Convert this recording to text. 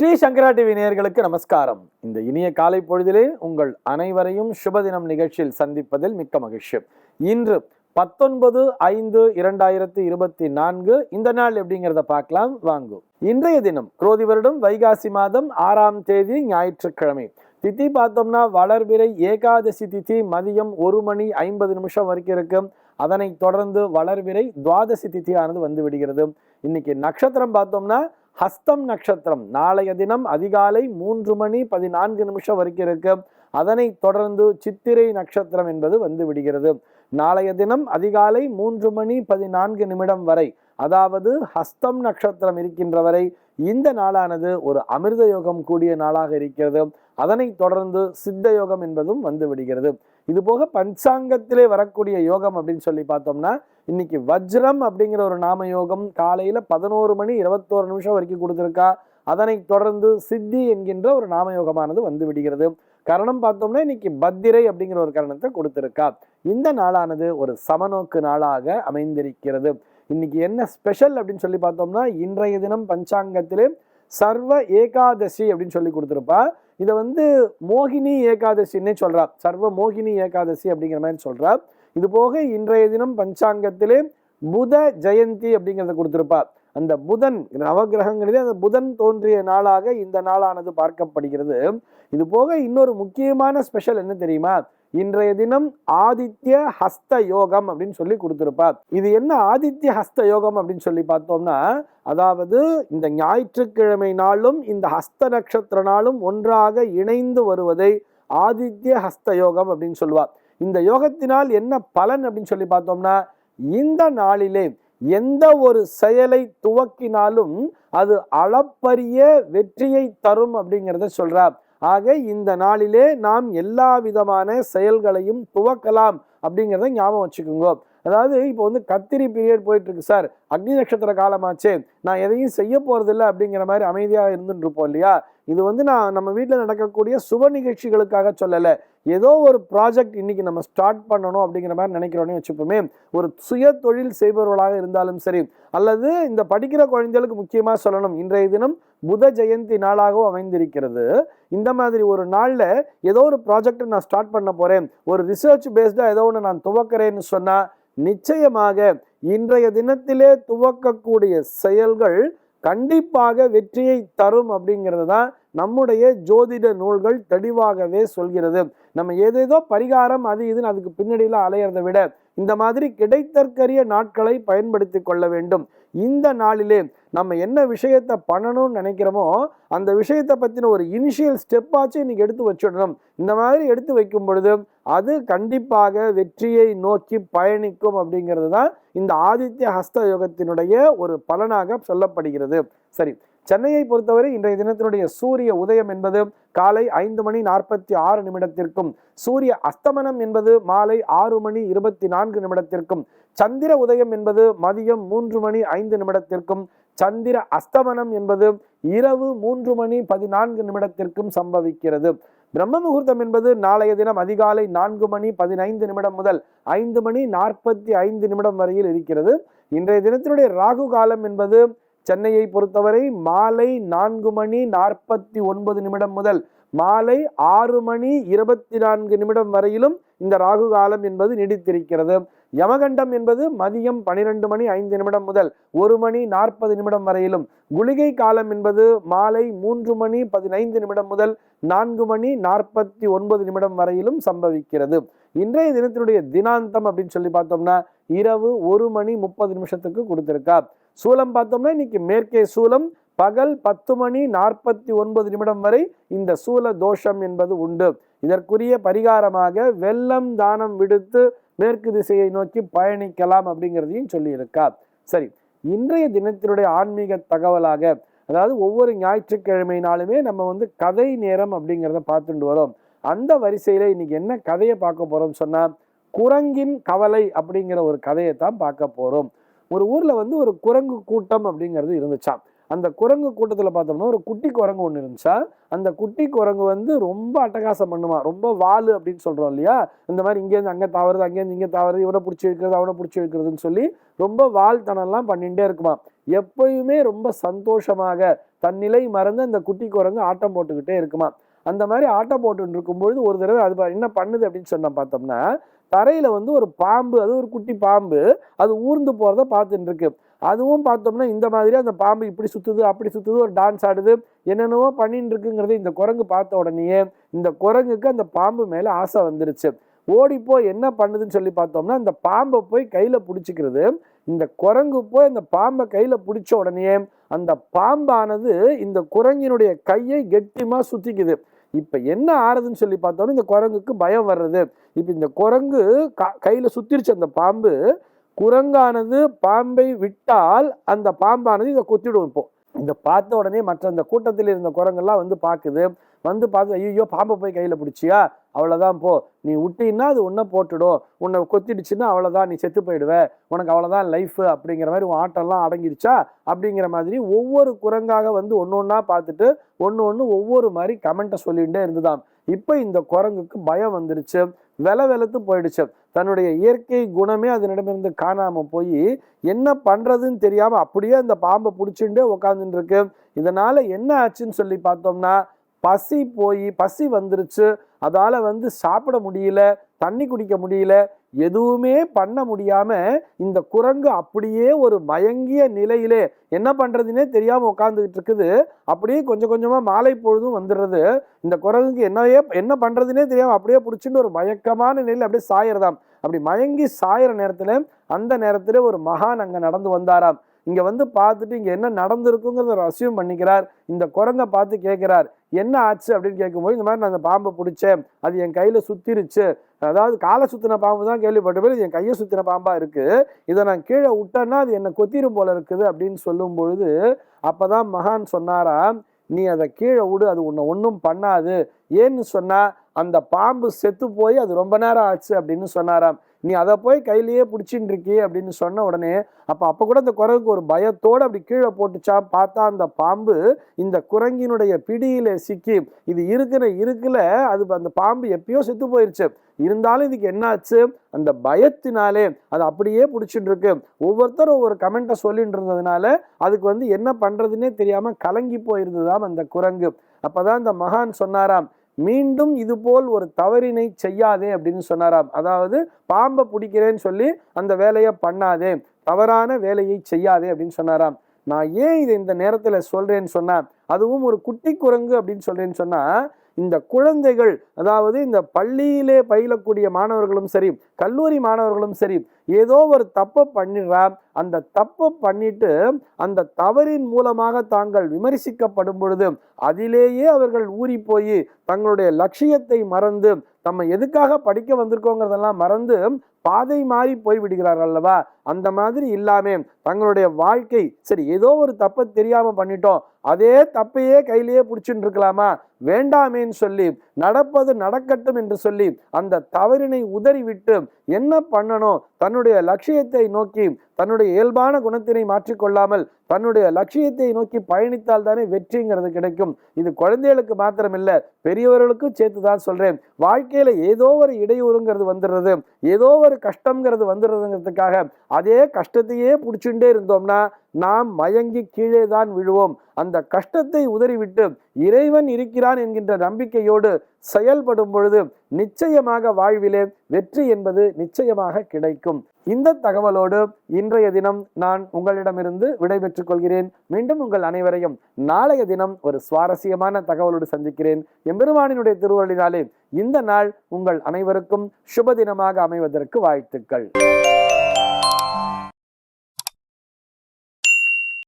ஸ்ரீ சங்கரா TV நேயர்களுக்கு நமஸ்காரம். இந்த இனிய காலை பொழுதிலே உங்கள் அனைவரையும் சுபதினம் நிகழ்ச்சியில் சந்திப்பதில் மிக்க மகிழ்ச்சி. இன்று பத்தொன்பது ஐந்து இரண்டாயிரத்தி இருபத்தி நான்கு இந்த நாள் எப்படிங்கிறத பார்க்கலாம் வாங்கு. இன்றைய தினம் குரோதி வருடம் வைகாசி மாதம் ஆறாம் தேதி ஞாயிற்றுக்கிழமை. திதி பார்த்தோம்னா வளர்பிறை ஏகாதசி திதி மதியம் ஒரு மணி ஐம்பது நிமிஷம் வரைக்கும் இருக்கும் அதனைத் தொடர்ந்து வளர்பிறை துவாதசி திதியானது வந்து விடுகிறது. இன்னைக்கு நட்சத்திரம் பார்த்தோம்னா ஹஸ்தம் நட்சத்திரம் நாளைய தினம் அதிகாலை மூன்று மணி பதினான்கு நிமிஷம் வரைக்கும் இருக்கு. அதனை தொடர்ந்து சித்திரை நட்சத்திரம் என்பது வந்து விடுகிறது. நாளைய தினம் அதிகாலை மூன்று மணி பதினான்கு நிமிடம் வரை அதாவது ஹஸ்தம் நட்சத்திரம் இருக்கின்ற வரை இந்த நாளானது ஒரு அமிர்த யோகம் கூடிய நாளாக இருக்கிறது. அதனைத் தொடர்ந்து சித்த யோகம் என்பதும் வந்து விடுகிறது. இது போக பஞ்சாங்கத்திலே வரக்கூடிய யோகம் அப்படின்னு சொல்லி பார்த்தோம்னா இன்னைக்கு வஜ்ரம் அப்படிங்கிற ஒரு நாம யோகம் காலையில பதினோரு மணி இருபத்தோரு நிமிஷம் வரைக்கும் கொடுத்துருக்கா. அதனை தொடர்ந்து சித்தி என்கின்ற ஒரு நாம யோகமானது வந்து விடுகிறது. கரணம் பார்த்தோம்னா இன்னைக்கு பத்திரை அப்படிங்கிற ஒரு கரணத்தை கொடுத்திருக்கா. இந்த நாளானது ஒரு சமநோக்கு நாளாக அமைந்திருக்கிறது. இன்னைக்கு என்ன ஸ்பெஷல் அப்படின்னு சொல்லி பார்த்தோம்னா இன்றைய தினம் பஞ்சாங்கத்திலே சர்வ ஏகாதசி அப்படின்னு சொல்லி கொடுத்துருப்பா. இதை வந்து மோகினி ஏகாதசின்னே சொல்றா. சர்வ மோகினி ஏகாதசி அப்படிங்கிற மாதிரி சொல்றா. இது போக இன்றைய தினம் பஞ்சாங்கத்திலே புத ஜெயந்தி அப்படிங்கிறத கொடுத்துருப்பார். அந்த புதன் நவகிரகங்களிலே அந்த புதன் தோன்றிய நாளாக இந்த நாளானது பார்க்கப்படுகிறது. இது போக இன்னொரு முக்கியமான ஸ்பெஷல் என்ன தெரியுமா? இன்றைய தினம் ஆதித்ய ஹஸ்த யோகம் அப்படின்னு சொல்லி கொடுத்துருப்பார். இது என்ன ஆதித்ய ஹஸ்த யோகம் அப்படின்னு சொல்லி பார்த்தோம்னா அதாவது இந்த ஞாயிற்றுக்கிழமை நாளும் இந்த ஹஸ்த நட்சத்திர நாளும் ஒன்றாக இணைந்து வருவதை ஆதித்ய ஹஸ்த யோகம் அப்படின்னு சொல்லுவார் இந்த யோகத்தினால் என்ன பலன் அப்படின்னு சொல்லி பார்த்தோம்னா இந்த நாளிலே எந்த ஒரு செயலை துவக்கினாலும் அது அளப்பரிய வெற்றியை தரும் அப்படிங்கிறத சொல்றார். ஆக இந்த நாளிலே நாம் எல்லா விதமான செயல்களையும் துவக்கலாம் அப்படிங்கிறத ஞாபகம் வச்சுக்கோங்க. அதாவது இப்போ வந்து கத்திரி பீரியட் போயிட்டு இருக்கு சார். அக்னி நட்சத்திர காலமாச்சே நான் எதையும் செய்ய போகிறதில்ல அப்படிங்கிற மாதிரி அமைதியாக இருந்துட்டு இருப்போம் இல்லையா? இது வந்து நான் நம்ம வீட்டில் நடக்கக்கூடிய சுப நிகழ்ச்சிகளுக்காக சொல்லலை. ஏதோ ஒரு ப்ராஜெக்ட் இன்னைக்கு நம்ம ஸ்டார்ட் பண்ணணும் அப்படிங்கிற மாதிரி நினைக்கிறோன்னே வச்சுப்போமே ஒரு சுய தொழில் செய்பவர்களாக இருந்தாலும் சரி அல்லது இந்த படிக்கிற குழந்தைகளுக்கு முக்கியமாக சொல்லணும். இன்றைய தினம் புத ஜெயந்தி நாளாகவும் அமைந்திருக்கிறது. இந்த மாதிரி ஒரு நாளில் ஏதோ ஒரு ப்ராஜெக்டை நான் ஸ்டார்ட் பண்ண போகிறேன் ஒரு ரிசர்ச் பேஸ்டாக ஏதோ ஒன்று நான் துவக்கிறேன்னு சொன்னால் நிச்சயமாக இன்றைய தினத்திலே துவக்கக்கூடிய செயல்கள் கண்டிப்பாக வெற்றியை தரும் அப்படிங்கிறது தான் நம்முடைய ஜோதிட நூல்கள் தெளிவாகவே சொல்கிறது. நம்ம ஏதேதோ பரிகாரம் அது இதுன்னு அதுக்கு பின்னாடியில் அலையிறதை விட இந்த மாதிரி கிடைத்தற்கரிய நாட்களை பயன்படுத்தி கொள்ள வேண்டும். இந்த நாளிலே நம்ம என்ன விஷயத்தை பண்ணணும்னு நினைக்கிறோமோ அந்த விஷயத்தை பற்றின ஒரு இனிஷியல் ஸ்டெப்பாச்சும் இன்றைக்கி எடுத்து வச்சிடணும். இந்த மாதிரி எடுத்து வைக்கும் பொழுது அது கண்டிப்பாக வெற்றியை நோக்கி பயணிக்கும் அப்படிங்கிறது தான் இந்த ஆதித்ய ஹஸ்த யோகத்தினுடைய ஒரு பலனாக சொல்லப்படுகிறது. சரி சென்னையை பொறுத்தவரை இன்றைய தினத்தினுடைய சூரிய உதயம் என்பது காலை ஐந்து மணி நாற்பத்தி ஆறு நிமிடத்திற்கும் சூரிய அஸ்தமனம் என்பது மாலை ஆறு மணி இருபத்தி நான்கு நிமிடத்திற்கும் சந்திர உதயம் என்பது மதியம் மூன்று மணி ஐந்து நிமிடத்திற்கும் சந்திர அஸ்தமனம் என்பது இரவு மூன்று மணி பதினான்கு நிமிடத்திற்கும் சம்பவிக்கிறது. பிரம்ம முகூர்த்தம் என்பது நாளைய தினம் அதிகாலை நான்கு மணி பதினைந்து நிமிடம் முதல் ஐந்து மணி நாற்பத்தி ஐந்து நிமிடம் வரையில் இருக்கிறது. இன்றைய தினத்தினுடைய ராகு காலம் என்பது சென்னையை பொறுத்தவரை மாலை நான்கு மணி நாற்பத்தி ஒன்பது நிமிடம் முதல் மாலை ஆறு மணி இருபத்தி நான்கு நிமிடம் வரையிலும் இந்த ராகு காலம் என்பது நீடித்திருக்கிறது. யமகண்டம் என்பது மதியம் பனிரெண்டு மணி ஐந்து நிமிடம் முதல் ஒரு மணி நாற்பது நிமிடம் வரையிலும். குளிகை காலம் என்பது மாலை மூன்று மணி பதினைந்து நிமிடம் முதல் நான்கு மணி நாற்பத்தி ஒன்பது நிமிடம் வரையிலும் சம்பவிக்கிறது. இன்றைய தினத்தினுடைய தினாந்தம் அப்படின்னு சொல்லி பார்த்தோம்னா இரவு ஒரு மணி முப்பது நிமிஷத்துக்கு கொடுத்திருக்கா. சூலம் பார்த்தோம்னா இன்னைக்கு மேற்கே சூலம் பகல் பத்து மணி நாற்பத்தி ஒன்பது நிமிடம் வரை இந்த சூல தோஷம் என்பது உண்டு. இதற்குரிய பரிகாரமாக வெள்ளம் தானம் விடுத்து மேற்கு திசையை நோக்கி பயணிக்கலாம் அப்படிங்கிறதையும் சொல்லியிருக்கார் சரி இன்றைய தினத்தினுடைய ஆன்மீக தகவலாக அதாவது ஒவ்வொரு ஞாயிற்றுக்கிழமை நாளுமே நம்ம வந்து கதை நேரம் அப்படிங்கிறத பார்த்துட்டு வரோம். அந்த வரிசையில் இன்னைக்கு என்ன கதையை பார்க்க போகிறோம் சொன்னால் குரங்கின் கவலை அப்படிங்கிற ஒரு கதையை தான் பார்க்க போகிறோம் ஒரு ஊரில் வந்து ஒரு குரங்கு கூட்டம் அப்படிங்கிறது இருந்துச்சாம் அந்த குரங்கு கூட்டத்தில் பார்த்தோம்னா ஒரு குட்டி குரங்கு ஒன்று இருந்துச்சா? அந்த குட்டி குரங்கு வந்து ரொம்ப அட்டகாசம் பண்ணுமா? ரொம்ப வாலு அப்படின்னு சொல்கிறோம் இல்லையா? இந்த மாதிரி இங்கேருந்து அங்கே தாவறது அங்கேருந்து இங்கே தாவறது இவனை பிடிச்சி இழுக்கிறது அவனை பிடிச்சி இழுக்கிறதுன்னு சொல்லி ரொம்ப வால்தனம்லாம் பண்ணிகிட்டே இருக்குமா? எப்பயுமே ரொம்ப சந்தோஷமாக தன்னிலை மறந்து அந்த குட்டி குரங்கு ஆட்டம் போட்டுக்கிட்டே இருக்குமா? அந்த மாதிரி ஆட்டம் போட்டு இருக்கும்பொழுது ஒரு தடவை அது என்ன பண்ணுது அப்படின்னு சொன்னால் பார்த்தோம்னா தரையில் வந்து ஒரு பாம்பு அது ஒரு குட்டி பாம்பு அது ஊர்ந்து போகிறத பார்த்துட்டு இருக்கு அதுவும் பார்த்தோம்னா இந்த மாதிரி அந்த பாம்பு இப்படி சுற்றுது அப்படி சுற்றுது ஒரு டான்ஸ் ஆடுது என்னென்னவோ பண்ணிட்டு இருக்குங்கிறது இந்த குரங்கு பார்த்த உடனேயே இந்த குரங்குக்கு அந்த பாம்பு மேலே ஆசை வந்துருச்சு. ஓடிப்போ என்ன பண்ணுதுன்னு சொல்லி பார்த்தோம்னா அந்த பாம்பை போய் கையில் பிடிச்சிக்கிறது இந்த குரங்கு போய் அந்த பாம்பை கையில் பிடிச்ச உடனே அந்த பாம்பானது இந்த குரங்கினுடைய கையை கெட்டிமாக சுற்றிக்குது இப்போ என்ன ஆறுதுன்னு சொல்லி பார்த்தோம்னா இந்த குரங்குக்கு பயம் வர்றது. இப்போ இந்த குரங்கு க- கையில் சுத்திருச்சு அந்த பாம்பு. குரங்கானது பாம்பை விட்டால் அந்த பாம்பானது இதை கொத்திடும் இப்போ. இதை பார்த்த உடனே மற்ற அந்த கூட்டத்தில் இருந்த குரங்கெல்லாம் வந்து பார்க்குது. வந்து பார்த்து ஐயோ பாம்பை போய் கையில் பிடிச்சியா? அவ்வளோதான் போ. நீ விட்டீன்னா அது ஒன்றை போட்டுடும். உன்னை கொத்திடுச்சுன்னா அவ்வளோதான் நீ செத்து போயிடுவ. உனக்கு அவ்வளோதான் லைஃபு அப்படிங்கிற மாதிரி உன் ஆட்டம்லாம் அடங்கிடுச்சா அப்படிங்கிற மாதிரி ஒவ்வொரு குரங்காக வந்து ஒன்று ஒன்றா பார்த்துட்டு ஒன்று ஒன்று ஒவ்வொரு மாதிரி கமெண்ட்டை சொல்லிகிட்டே இருந்துதான் இப்போ இந்த குரங்குக்கு பயம் வந்துடுச்சு வெல வெலத்து போயிடுச்சு. தன்னுடைய இயற்கை குணமே அதனிடமிருந்து காணாமல் போய் என்ன பண்ணுறதுன்னு தெரியாமல் அப்படியே அந்த பாம்பை பிடிச்சிட்டு உக்காந்துட்டு இருக்கு இதனால் என்ன ஆச்சுன்னு சொல்லி பார்த்தோம்னா பசி போய் பசி வந்துருச்சு. அதால் வந்து சாப்பிட முடியல தண்ணி குடிக்க முடியல எதுவுமே பண்ண முடியாமல் இந்த குரங்கு அப்படியே ஒரு மயங்கிய நிலையிலே என்ன பண்ணுறதுனே தெரியாமல் உட்காந்துக்கிட்டு இருக்குது. அப்படியே கொஞ்சம் கொஞ்சமாக மாலை பொழுதும் வந்துடுறது. இந்த குரங்குக்கு என்னையே என்ன பண்ணுறதுனே தெரியாமல் அப்படியே பிடிச்சின்னு ஒரு மயக்கமான நிலையில் அப்படியே சாயிறதாம். அப்படி மயங்கி சாயிற நேரத்தில் அந்த நேரத்தில் ஒரு மகான் அங்கே நடந்து வந்தாராம். இங்கே வந்து பார்த்துட்டு இங்கே என்ன நடந்திருக்குங்கிறத ஒரு பண்ணிக்கிறார். இந்த குரங்கை பார்த்து கேட்குறார் என்ன ஆச்சு? அப்படின்னு கேட்கும்போது இந்த மாதிரி நான் அந்த பாம்பை பிடிச்சேன். அது என் கையில் சுற்றிருச்சு அதாவது காலை சுற்றின பாம்பு தான் கேள்விப்பட்ட பேர் என் கையை சுற்றின பாம்பாக இருக்குது இதை நான் கீழே விட்டேன்னா அது என்னை கொத்திரும் போல இருக்குது அப்படின்னு சொல்லும் பொழுது அப்பதான் மகான் சொன்னாராம் நீ அதை கீழே விடு அது உன்னை ஒன்றும் பண்ணாது. ஏன்னு சொன்னால் அந்த பாம்பு செத்து போய் அது ரொம்ப நேரம் ஆச்சு அப்படின்னு சொன்னாராம். நீ அதை போய் கையிலேயே பிடிச்சின்னு இருக்கி அப்படின்னு சொன்ன உடனே அப்போ அப்போ கூட அந்த குரங்குக்கு ஒரு பயத்தோடு அப்படி கீழே போட்டுச்சா பார்த்தா அந்த பாம்பு இந்த குரங்கினுடைய பிடியில் சிக்கி இது இருக்கிற இருக்குல அது அந்த பாம்பு எப்பயோ செத்து போயிருச்சு. இருந்தாலும் இதுக்கு என்னாச்சு? அந்த பயத்தினாலே அது அப்படியே பிடிச்சிட்டு இருக்கு ஒவ்வொருத்தரும் ஒவ்வொரு கமெண்ட்டை சொல்லிட்டு இருந்ததுனால அதுக்கு வந்து என்ன பண்ணுறதுன்னே தெரியாமல் கலங்கி போயிருந்ததாம் அந்த குரங்கு. அப்போதான் இந்த மகான் சொன்னாராம் மீண்டும் இது போல் ஒரு தவறினை செய்யாதே அப்படின்னு சொன்னாராம். அதாவது பாம்பை பிடிக்கிறேன்னு சொல்லி அந்த வேலையை பண்ணாதே தவறான வேலையை செய்யாதே அப்படின்னு சொன்னாராம். நான் ஏன் இதை இந்த நேரத்தில் சொல்கிறேன்னு சொன்னால் அதுவும் ஒரு குட்டி குரங்கு அப்படின்னு சொல்கிறேன்னு சொன்னால் இந்த குழந்தைகள் அதாவது இந்த பள்ளியிலே பயிலக்கூடிய மாணவர்களும் சரி கல்லூரி மாணவர்களும் சரி ஏதோ ஒரு தப்பை பண்ணிடுறா அந்த தப்பை பண்ணிட்டு அந்த தவறின் மூலமாக தாங்கள் விமர்சிக்கப்படும் பொழுது அதிலேயே அவர்கள் ஊறி போய் தங்களுடைய லட்சியத்தை மறந்து நம்ம எதுக்காக படிக்க வந்திருக்கோங்கிறதெல்லாம் மறந்து பாதை மாறி போய் விடுகிறார்கள் அல்லவா? அந்த மாதிரி இல்லாமே தங்களுடைய வாழ்க்கை சரி ஏதோ ஒரு தப்பை தெரியாம பண்ணிட்டோம். அதே தப்பையே கையிலேயே பிடிச்சிட்டு இருக்கலாமா? வேண்டாமேன்னு சொல்லி நடப்பது நடக்கட்டும் என்று சொல்லி அந்த தவறினை உதறிவிட்டு என்ன பண்ணணும்? தன்னுடைய லட்சியத்தை நோக்கி தன்னுடைய இயல்பான குணத்தினை மாற்றிக்கொள்ளாமல் தன்னுடைய லட்சியத்தை நோக்கி பயணித்தால் தானே வெற்றிங்கிறது கிடைக்கும். இது குழந்தைகளுக்கு மாத்திரமில்ல பெரியவர்களுக்கும் சேர்த்து தான் சொல்றேன். வாழ்க்கையில ஏதோ ஒரு இடையூறுங்கிறது வந்துடுறது. ஏதோ ஒரு கஷ்டம்ங்கிறது வந்துடுறதுங்கிறதுக்காக அதே கஷ்டத்தையே பிடிச்சுட்டே இருந்தோம்னா நாம் மயங்கி கீழே தான் விழுவோம். அந்த கஷ்டத்தை உதறிவிட்டு இறைவன் இருக்கிறான் என்கின்ற நம்பிக்கையோடு செயல்படும் பொழுது நிச்சயமாக வாழ்விலே வெற்றி என்பது நிச்சயமாக கிடைக்கும். இந்த தகவலோடு இன்றைய தினம் நான் உங்களிடமிருந்து விடைபெற்றுக் கொள்கிறேன். மீண்டும் உங்கள் அனைவரையும் நாளைய தினம் ஒரு சுவாரஸ்யமான தகவலோடு சந்திக்கிறேன். எம்பெருமானினுடைய திருவள்ளினாலே இந்த நாள் உங்கள் அனைவருக்கும் சுப தினமாக அமைவதற்கு வாழ்த்துக்கள்.